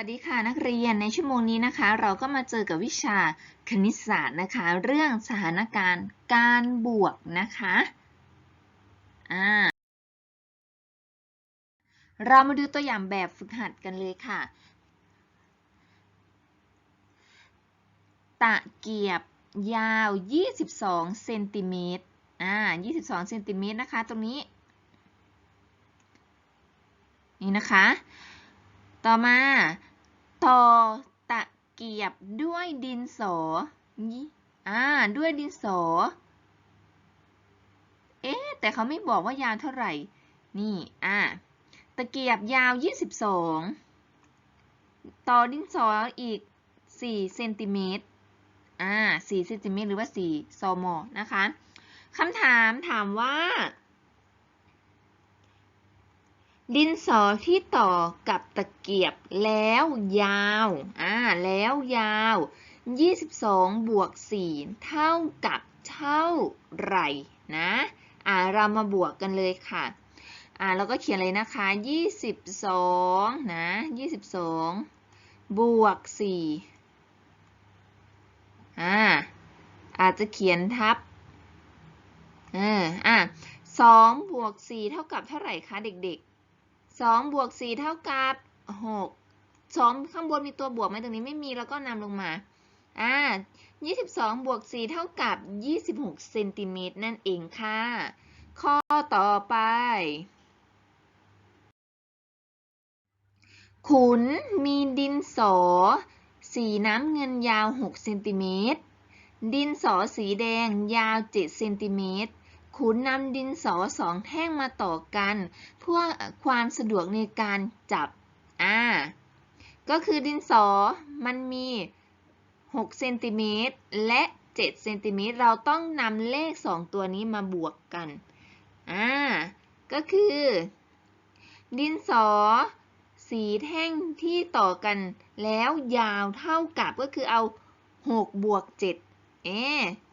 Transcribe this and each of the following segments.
วัสดีค่ะนักเรียนในชั่วโมงนี้นะคะ เราก็มาเจอกับวิชาคณิตศาสตร์นะคะ เรื่องสถานการณ์การบวกนะคะอ่าเรามาดูตัวอย่างแบบฝึกหัดกันเลยค่ะ ตะเกียบยาว 22 เซนติเมตรอ่า22 เซนติเมตรนะคะ ตรงนี้ นี่นะคะ ต่อมา ต่อตะเกียบด้วยดินสอยี่อ่า ด้วยดินสอ เอ๊ะแต่เขาไม่บอกว่ายาวเท่าไหร่ นี่ อ่า ตะเกียบยาว 22 ต่อดินสออีก 4 เซนติเมตร อ่า 4 เซนติเมตรหรือว่า 4 ซม นะคะ คำถามถามว่า ดินสอที่ต่อกับตะเกียบแล้วยาว อ่า แล้วยาว 22 บวก 4 เท่ากับเท่าไหร่นะ อ่า เรามาบวกกันเลยค่ะ อ่า เราก็เขียนเลยนะคะ 22 นะ 22 บวก 4 อ่า อาจจะเขียนทับ เออ อะ2บวก4เท่ากับเท่าไหร่คะเด็กๆ 2บวก4เท่ากับ6 2 ข้างบนมีตัวบวกไหมตรงนี้ไม่มีแล้วก็นำลงมาอ่า22บวก4เท่ากับ 26เซนติเมตรนั่นเองค่ะ ข้อต่อไป ขุนมีดินสอ สีน้ำเงินยาว 6 เซนติเมตร ดินสอสีแดงยาว 7 เซนติเมตร ขุนนำดินสอสองแท่งมาต่อกัน เพื่อความสะดวกในการจับ อ่า ก็คือดินสอมันมี6เซนติเมตรและ7เซนติเมตรเราต้องนำเลข 2 ตัวนี้มาบวกกัน อ่า ก็คือ ดินสอสีแท่งที่ต่อกันแล้วยาวเท่ากับก็คือเอา6บวก7เอ๊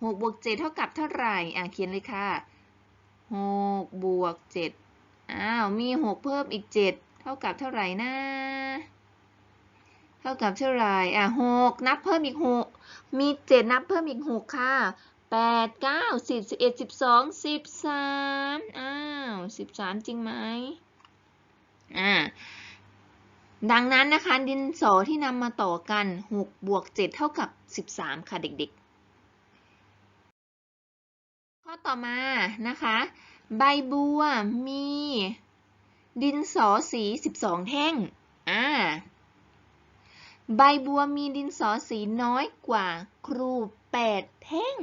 หกบวก7เท่ากับเท่าไหร่ อะเขียนเลยค่ะ หกบวกเจ็ดอ้าวมีหกเพิ่มอีกเจ็ดเท่ากับเท่าไหร่นะเท่ากับเท่าไหร่อะหกนับเพิ่มอีกหกมีเจ็ดนับเพิ่มอีกหกค่ะแปดเก้าสิบสิบเอ็ดสิบสองสิบสามอ้าวสิบสามจริงไหมอ่าดังนั้นนะคะดินสอที่นำมาต่อกัน 6 บวก 7 เท่ากับ 13 ค่ะเด็กๆ ต่อมานะคะ ใบบัวมี ดินสอสี 12 แท่งอ่าใบบัวมีดินสอสีน้อยกว่าครู 8 แท่ง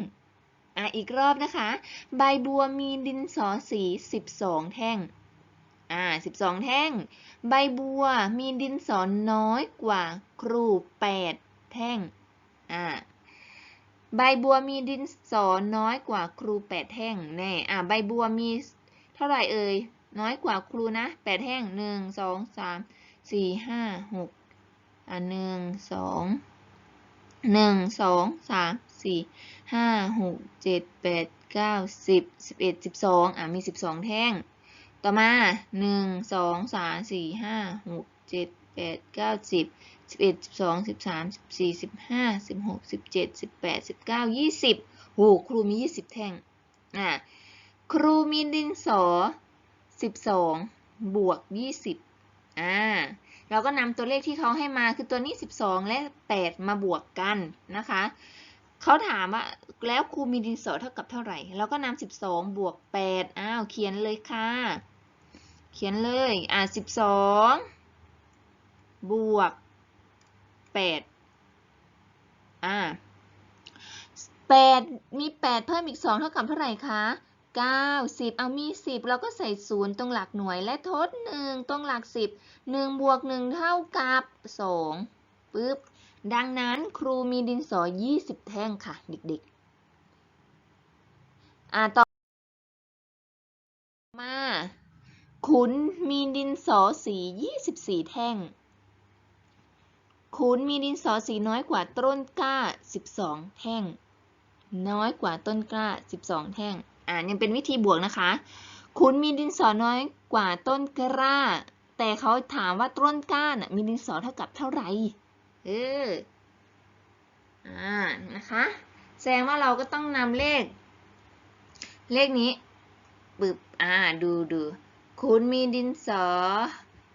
อ่าอีกรอบนะคะ ใบบัวมีดินสอสี 12 แท่งอ่า12 แท่ง ใบบัวมีดินสอน้อยกว่าครู 8 แท่งอ่า ใบบัวมีดินสอน้อยกว่าครูแปดแท่งแน่อะใบบัวมีเท่าไหร่เอ่ย น้อยกว่าครูนะแปดแท่งหนึ่งสองสามสี่ห้าหกอะหนึ่งสองหนึ่งสองสามสี่ห้าหกเจ็ดแปดเก้าสิบสิบเอ็ดสิบสองอะมีสิบสองแท่ง ต่อมาหนึ่งสองสามสี่ห้าหกเจ็ด แปดเก้าสิบสิบเอ็ดสิบสองสิบสามสิบสี่สิบห้าสิบหกสิบเจ็ดสิบแปดสิบเก้ายี่สิบโหครูมียี่สิบแท่งอะครูมีดินสอสิบสองบวกยี่สิบอ่าเราก็นำตัวเลขที่เขาให้มาคือตัวนี้สิบสองและแปดมาบวกกันนะคะ เขาถามว่าแล้วครูมีดินสอเท่ากับเท่าไหร่ เราก็นำสิบสองบวกแปดอ้าว เขียนเลยค่ะ เขียนเลย อ่าสิ บวกแปดอ่าแปดมีแปดเพิ่มอีกสองเท่ากับเท่าไหร่คะเก้าสิบเอามีสิบเราก็ใส่ศูนย์ตรงหลักหน่วยและทดหนึ่งตรงหลักสิบหนึ่งบวกหนึ่งเท่ากับสองปึ๊บดังนั้นครูมีดินสอยี่สิบแท่งค่ะ เด็กๆ อ่าต่อมา ขุนมีดินสอสียี่สิบสี่แท่ง ขุนมีดินสอสีน้อยกว่าต้นกล้า 12 แท่ง น้อยกว่าต้นกล้า 12 แท่ง อ่ายังเป็นวิธีบวกนะคะขุนมีดินสอน้อยกว่าต้นกล้า แต่เขาถามว่าต้นกล้าน่ะมีดินสอเท่ากับเท่าไหร่ เออ อ่า นะคะ แสดงว่าเราก็ต้องนำเลข เลขนี้ปึบ อ่า ดูดูคุณมีดินสอ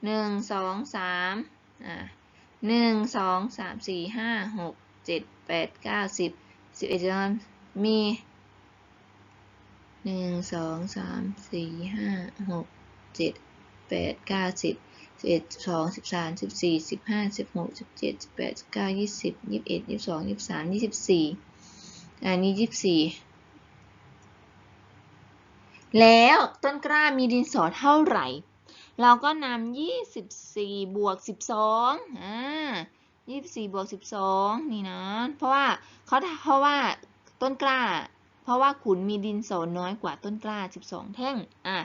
หนึ่งสองสามอ่า หนึ่งสองสามสี่ห้าหกเจ็ดแปดเก้าสิบสิบเอ็ดสิบสองมีหนึ่งสองสามสี่ห้าหกเจ็ดแปดเก้าสิบสิบเอ็ดสิบสองสิบสามสิบสี่สิบห้าสิบหกสิบเจ็ดสิบแปดสิบเก้ายี่สิบยี่สิบเอ็ดยี่สิบสองยี่สิบสามยี่สิบสี่อันนี้ยี่สิบสี่แล้วต้นกล้ามีดินสอเท่าไหร่ เราก็นำยี่สิบสี่บวกสิบสองอ่ายี่สี่บวกสิบสองนี่นะ เพราะว่าเขาเพราะว่าต้นกล้า เพราะว่าขุนมีดินสอน้อยกว่าต้นกล้าสิบสองแท่ง อะ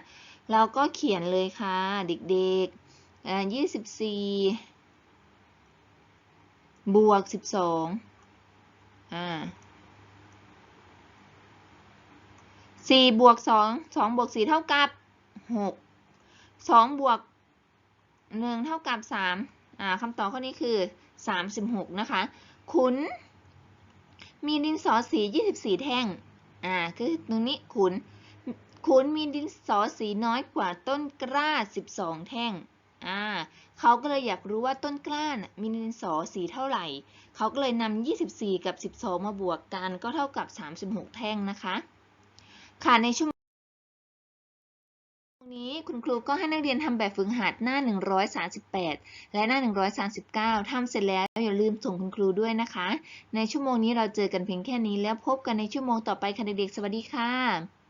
เราก็เขียนเลยค่ะ เด็กๆอ่ายี่สิบสี่บวกสิบสองอ่าสี่บวกสองสองบวกสี่เท่ากับห สองบวกหนึ่งเท่ากับสามอ่าคำตอบข้อนี้คือสามสิบหกนะคะ ขุน มีดินสอสียี่สิบสี่แท่ง อ่า คือตรงนี้ขุน ขุนมีดินสอสีน้อยกว่าต้นกล้า 12 แท่ง อ่า เขาก็เลยอยากรู้ว่าต้นกล้านะมีดินสอสีเท่าไหร่ เขาก็เลยนำ24 กับ 12 มาบวกกันก็เท่ากับ 36 แท่งนะคะ ค่ะ ในชั่วง คุณครูก็ให้นักเรียนทำแบบฝึกหัดหน้า 138 และหน้า 139 ทำเสร็จแล้วอย่าลืมส่งคุณครูด้วยนะคะ ในชั่วโมงนี้เราเจอกันเพียงแค่นี้แล้วพบกันในชั่วโมงต่อไปค่ะเด็กๆสวัสดีค่ะ